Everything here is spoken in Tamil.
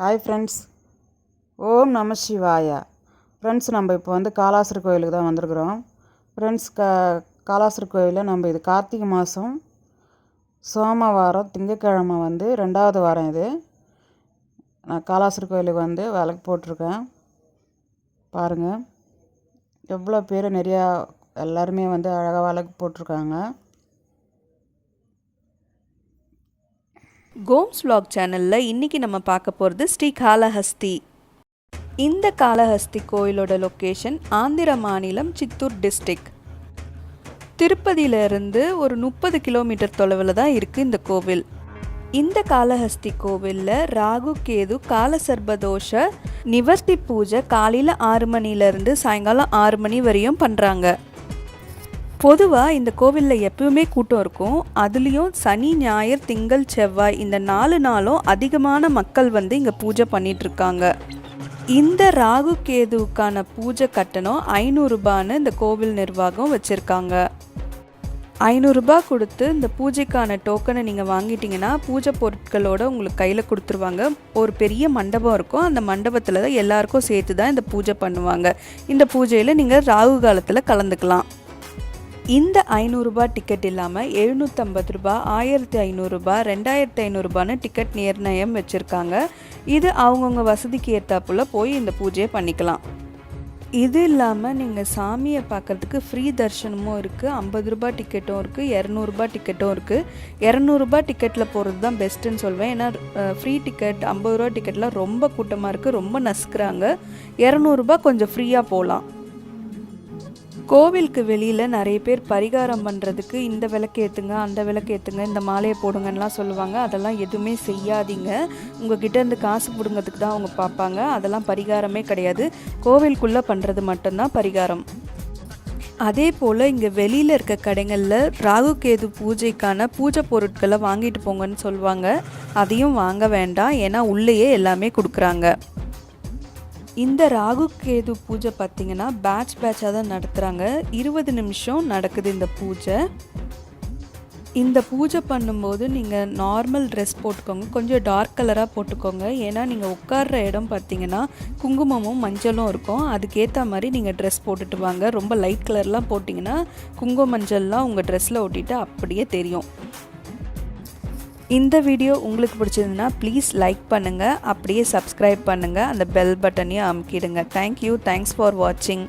ஹாய் ஃப்ரெண்ட்ஸ் ஓம் நம சிவாயா. ஃப்ரெண்ட்ஸ் நம்ம இப்போ வந்து காலாசர் கோயிலுக்கு தான் வந்திருக்குறோம். ஃப்ரெண்ட்ஸ் க காலாசர் கோயிலில் நம்ம இது கார்த்திகை மாதம் சோமவாரம் திங்கக்கிழமை வந்து ரெண்டாவது வாரம் இது. நான் காலாசர் கோயிலுக்கு வந்து விளக்கு போட்டிருக்கேன். பாருங்கள் எவ்வளோ பேர் நிறையா எல்லாருமே வந்து அழகாக விளக்கு போட்டிருக்காங்க. கோம்ஸ் வ்ளாக் சேனலில் இன்றைக்கி நம்ம பார்க்க போகிறது ஸ்ரீ காலஹஸ்தி இந்த காளஹஸ்தி கோயிலோட லொக்கேஷன் ஆந்திர மாநிலம் சித்தூர் டிஸ்ட்ரிக் திருப்பதியிலிருந்து ஒரு முப்பது கிலோமீட்டர் தொலைவில் தான் இருக்குது இந்த கோவில். இந்த காளஹஸ்தி கோவிலில் ராகு கேது காலசர்பதோஷ நிவர்த்தி பூஜை காலையில் ஆறு மணிலேருந்து சாயங்காலம் ஆறு மணி வரையும் பண்ணுறாங்க பொதுவாக இந்த கோவிலில் எப்பவுமே கூட்டம் இருக்கும். அதுலேயும் சனி ஞாயிறு திங்கள் செவ்வாய் இந்த நாலு நாளும் அதிகமான மக்கள் வந்து இங்கே பூஜை பண்ணிட்டு இருக்காங்க. இந்த ராகு கேதுவுக்கான பூஜை கட்டணம் ஐநூறுரூபான்னு இந்த கோவில் நிர்வாகம் வச்சுருக்காங்க. ஐநூறுரூபா கொடுத்து இந்த பூஜைக்கான டோக்கனை நீங்கள் வாங்கிட்டீங்கன்னா பூஜை பொருட்களோட உங்களுக்கு கையில் கொடுத்துருவாங்க. ஒரு பெரிய மண்டபம் இருக்கும். அந்த மண்டபத்தில் தான் எல்லாருக்கும் சேர்த்து தான் இந்த பூஜை பண்ணுவாங்க. இந்த பூஜையில் நீங்கள் ராகு காலத்தில் கலந்துக்கலாம். இந்த ஐநூறுரூபா டிக்கெட் இல்லாமல் எழுநூற்றம்பது ரூபா ஆயிரத்தி ஐநூறுரூபா ரெண்டாயிரத்தி ஐநூறுரூபான்னு டிக்கெட் நிர்ணயம் வச்சுருக்காங்க. இது அவங்கவுங்க வசதிக்கு ஏற்றாப்புல போய் இந்த பூஜையை பண்ணிக்கலாம். இது இல்லாமல் நீங்கள் சாமியை பார்க்குறதுக்கு ஃப்ரீ தர்ஷனமும் இருக்குது ஐம்பது ரூபா டிக்கெட்டும் இருக்குது இரநூறுபா டிக்கெட்டும் இருக்குது இரநூறுபா டிக்கெட்டில் போகிறது தான் பெஸ்ட்டுன்னு சொல்வேன். ஏன்னா ஃப்ரீ டிக்கெட் ஐம்பது ரூபா டிக்கெட்லாம் ரொம்ப கூட்டமாக இருக்குது ரொம்ப நசுக்கிறாங்க. இரநூறுபா கொஞ்சம் ஃப்ரீயாக போகலாம் கோவிலுக்கு வெளியில் நிறைய பேர் பரிகாரம் பண்ணுறதுக்கு இந்த விளக்கு ஏற்றுங்க அந்த விளக்கு ஏற்றுங்க இந்த மாலையை போடுங்கன்னெலாம் சொல்லுவாங்க. அதெல்லாம் எதுவுமே செய்யாதீங்க. உங்ககிட்ட இருந்து காசு பிடுங்கிறதுக்கு தான் அவங்க பார்ப்பாங்க. அதெல்லாம் பரிகாரமே கிடையாது. கோவிலுக்குள்ளே பண்ணுறது மட்டும்தான் பரிகாரம். அதே போல் இங்கே வெளியில் இருக்க கடைகளில் ராகு கேது பூஜைக்கான பூஜை பொருட்களை வாங்கிட்டு போங்கன்னு சொல்லுவாங்க. அதையும் வாங்க வேண்டாம். ஏன்னா உள்ளேயே எல்லாமே கொடுக்குறாங்க. இந்த ராகு கேது பூஜை பார்த்திங்கன்னா பேட்ச் பேட்சாக தான் நடத்துகிறாங்க இருபது நிமிஷம் நடக்குது இந்த பூஜை. இந்த பூஜை பண்ணும்போது நீங்கள் நார்மல் ட்ரெஸ் போட்டுக்கோங்க. கொஞ்சம் டார்க் கலராக போட்டுக்கோங்க. ஏன்னா நீங்கள் உட்கார்ற இடம் பார்த்தீங்கன்னா குங்குமமும் மஞ்சளும் இருக்கும். அதுக்கேற்ற மாதிரி நீங்கள் ட்ரெஸ் போட்டுட்டு வாங்க. ரொம்ப லைட் கலர்லாம் போட்டிங்கன்னா குங்கும மஞ்சள்லாம் உங்கள் ட்ரெஸ்ஸில் ஒட்டிட்டு அப்படியே தெரியும். இந்த வீடியோ உங்களுக்கு பிடிச்சதுன்னா ப்ளீஸ் லைக் பண்ணுங்கள் அப்படியே சப்ஸ்கிரைப் பண்ணுங்கள் அந்த பெல் பட்டனையும் அமுக்கிடுங்க. தேங்க்யூ தேங்க்ஸ் ஃபார் வாட்சிங்